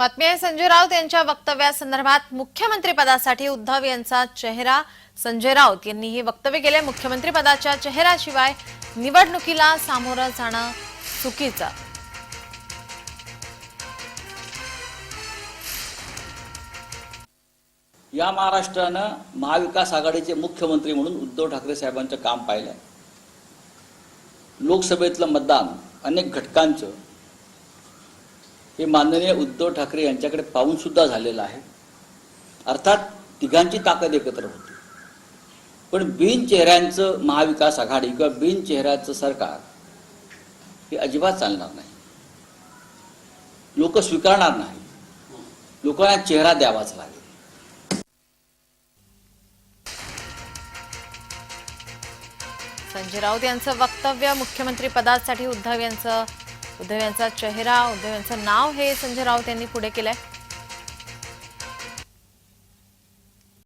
बातमी आहे संजय राऊत यांच्या वक्तव्यासंदर्भात मुख्यमंत्री पदासाठी उद्धव यांचा चेहरा संजय राऊत यांनी हे वक्तव्य केले. मुख्यमंत्री पदाच्या चेहऱ्याशिवाय निवडणुकीला सामोरं जाणं चुकीचं. या महाराष्ट्रानं महाविकास आघाडीचे मुख्यमंत्री म्हणून उद्धव ठाकरे साहेबांचं काम पाहिलं लोकसभेतलं मतदान अनेक घटकांचं हे माननीय उद्धव ठाकरे यांच्याकडे पाहून सुद्धा झालेलं आहे. अर्थात तिघांची ताकद एकत्र होती. पण बिन चेहऱ्यांचं महाविकास आघाडी किंवा बिन चेहऱ्याचं सरकार हे अजिबात चालणार नाही. लोक स्वीकारणार नाही. लोकांना चेहरा द्यावाच लागेल. संजय राऊत यांचं वक्तव्य मुख्यमंत्री पदासाठी उद्धव यांचं उद्धव यांचा चेहरा उद्धव यांचं नाव हे संजय राऊत यांनी पुढे केलंय.